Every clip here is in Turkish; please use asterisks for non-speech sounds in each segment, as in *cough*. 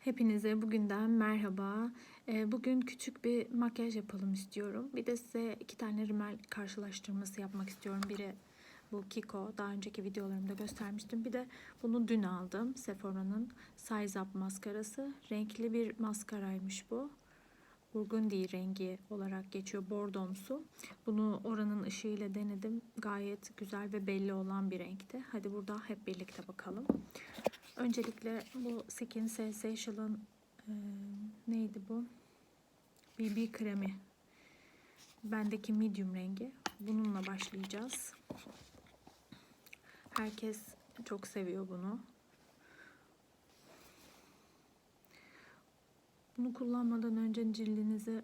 Hepinize bugünden merhaba. Ee, Bugün küçük bir makyaj yapalım istiyorum. Bir de size iki tane rimel karşılaştırması yapmak istiyorum. Biri bu Kiko. Daha önceki videolarımda göstermiştim. Bir de bunu dün aldım. Sephora'nın Size Up maskarası. Renkli bir maskaraymış bu. Burgundy rengi olarak geçiyor. Bordomsu. Bunu oranın ışığıyla denedim. Gayet güzel ve belli olan bir renkti. Hadi burada hep birlikte bakalım. Öncelikle bu Skin Sensational'ın e, neydi bu? BB kremi. Bendeki medium rengi. Bununla başlayacağız. Herkes çok seviyor bunu. Bunu kullanmadan önce cildinizi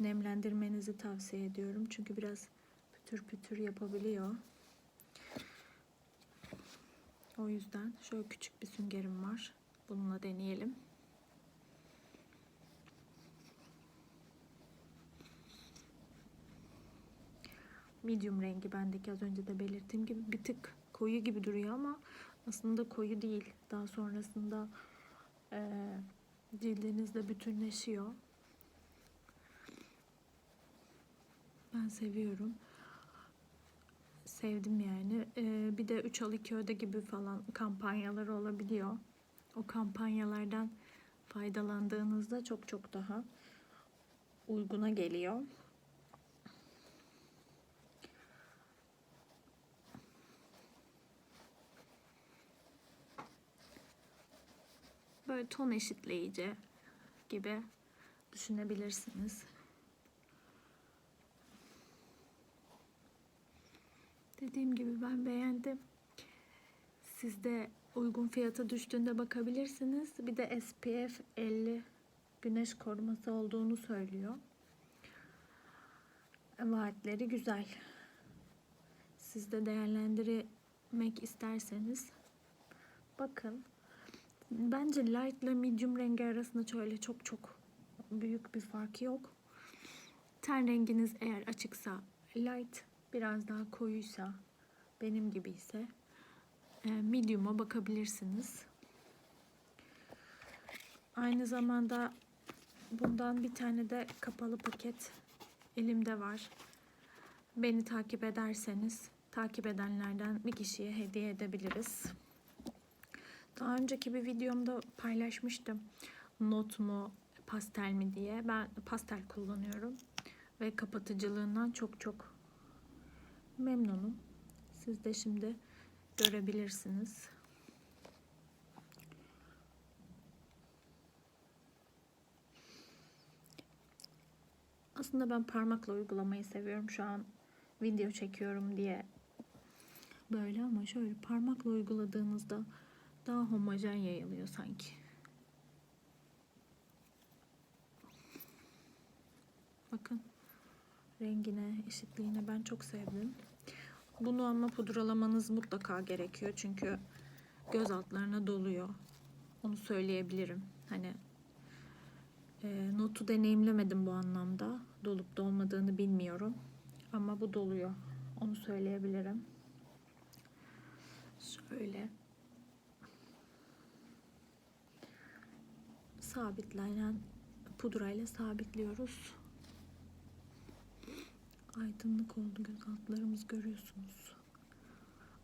nemlendirmenizi tavsiye ediyorum. Çünkü biraz pütür pütür yapabiliyor. O yüzden şöyle küçük bir süngerim var. Bununla deneyelim. Medium rengi bendeki az önce de belirttiğim gibi bir tık koyu gibi duruyor ama aslında koyu değil. Daha sonrasında eee cildinizle bütünleşiyor. Ben seviyorum. Sevdim yani. Ee, bir de 3 al 2 öde gibi falan kampanyaları olabiliyor. O kampanyalardan faydalandığınızda çok çok daha uyguna geliyor. Böyle ton eşitleyici gibi düşünebilirsiniz. Dediğim gibi ben beğendim. Siz de uygun fiyata düştüğünde bakabilirsiniz. Bir de SPF 50 güneş koruması olduğunu söylüyor. Vaatleri güzel. Siz de değerlendirmek isterseniz bakın. Bence light ile medium rengi arasında şöyle çok çok büyük bir fark yok. Ten renginiz eğer açıksa light, biraz daha koyuysa benim gibi ise e, medium'a bakabilirsiniz. Aynı zamanda bundan bir tane de kapalı paket elimde var. Beni takip ederseniz takip edenlerden bir kişiye hediye edebiliriz. Daha önceki bir videomda paylaşmıştım. Not mu, pastel mi diye. Ben pastel kullanıyorum. Ve kapatıcılığından çok çok memnunum. Siz de şimdi görebilirsiniz. Aslında ben parmakla uygulamayı seviyorum. Şu an video çekiyorum diye böyle ama şöyle parmakla uyguladığınızda daha homojen yayılıyor sanki. Bakın rengine, eşitliğine ben çok sevdim. Bunu ama pudralamanız mutlaka gerekiyor çünkü göz altlarına doluyor. Onu söyleyebilirim. Hani e, notu deneyimlemedim bu anlamda. Dolup dolmadığını bilmiyorum. Ama bu doluyor. Onu söyleyebilirim. Şöyle. Sabitleyen pudrayla sabitliyoruz. Aydınlık oldu göz altlarımız görüyorsunuz.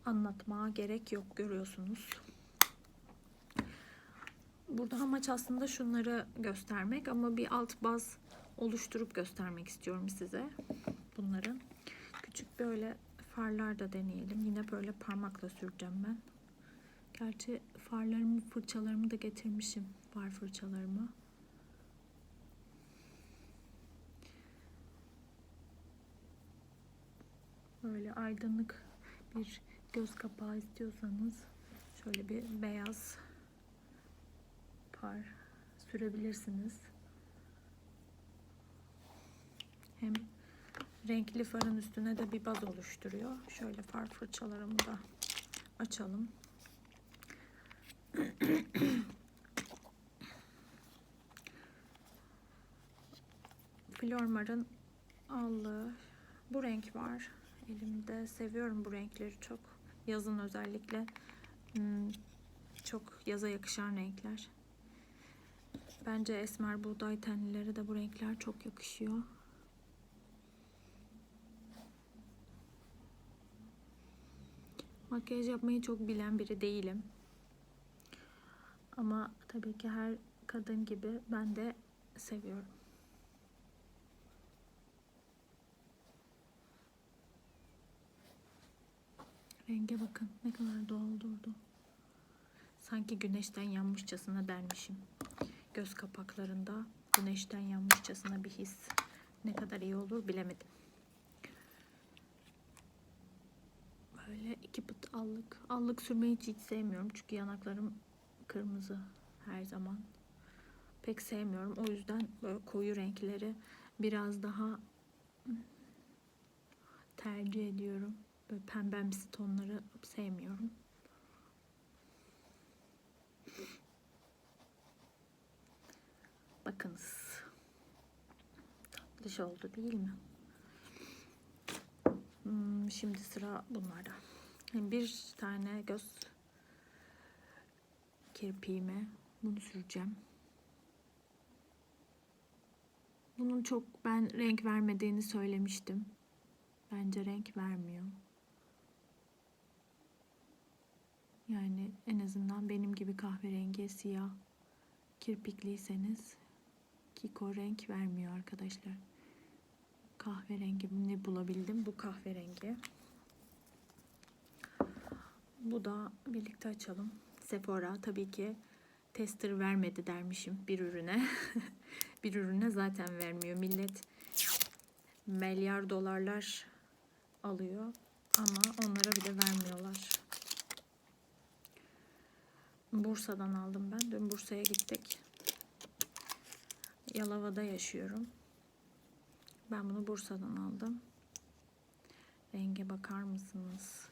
Anlatmaya gerek yok görüyorsunuz. Burada amaç aslında şunları göstermek ama bir alt baz oluşturup göstermek istiyorum size bunları. Küçük böyle farlar da deneyelim. Yine böyle parmakla süreceğim ben. Gerçi farlarımı, fırçalarımı da getirmişim. Far fırçalarımı. Böyle aydınlık bir göz kapağı istiyorsanız şöyle bir beyaz far sürebilirsiniz. Hem renkli farın üstüne de bir baz oluşturuyor. Şöyle far fırçalarımı da açalım. Flormar'ın allığı bu renk var elimde. Seviyorum bu renkleri çok. Yazın özellikle hmm, çok yaza yakışan renkler. Bence esmer buğday tenlilere de bu renkler çok yakışıyor. Makyaj yapmayı çok bilen biri değilim. Ama tabii ki her kadın gibi ben de seviyorum. Renge bakın ne kadar doğal durdu. Sanki güneşten yanmışçasına dermişim. Göz kapaklarında güneşten yanmışçasına bir his. Ne kadar iyi olur bilemedim. Böyle iki pıt allık. Allık sürmeyi hiç, sevmiyorum. Çünkü yanaklarım kırmızı her zaman. Pek sevmiyorum. O yüzden böyle koyu renkleri biraz daha tercih ediyorum. Böyle pembemsi tonları sevmiyorum. Bakınız. Tatlış oldu değil mi? Hmm, şimdi sıra bunlarda. Bir tane göz kirpiğime bunu süreceğim. Bunun çok ben renk vermediğini söylemiştim. Bence renk vermiyor. Yani en azından benim gibi kahverengi, siyah kirpikliyseniz Kiko renk vermiyor arkadaşlar. Kahverengi ne bulabildim? Bu kahverengi. Bu da birlikte açalım. Sephora tabii ki tester vermedi dermişim bir ürüne. *laughs* bir ürüne zaten vermiyor. Millet milyar dolarlar alıyor ama onlara bile vermiyorlar. Bursa'dan aldım ben. Dün Bursa'ya gittik. Yalova'da yaşıyorum. Ben bunu Bursa'dan aldım. Renge bakar mısınız?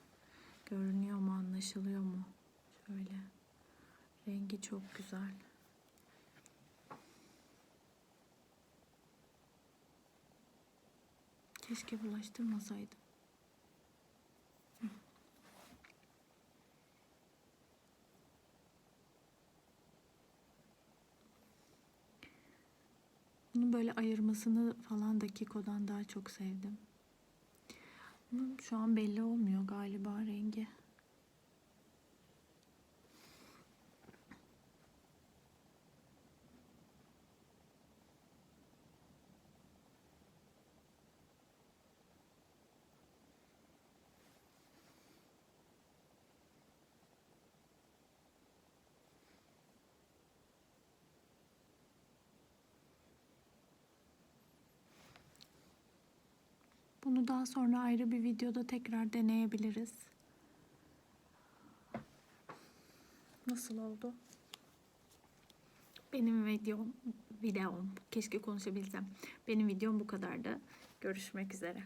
Görünüyor mu, anlaşılıyor mu? Şöyle. Rengi çok güzel. Keşke bulaştırmasaydım. Bunun böyle ayırmasını falan da Kiko'dan daha çok sevdim. Şu an belli olmuyor galiba rengi. Bunu daha sonra ayrı bir videoda tekrar deneyebiliriz. Nasıl oldu? Benim videom, videom, keşke konuşabilsem. Benim videom bu kadardı. Görüşmek üzere.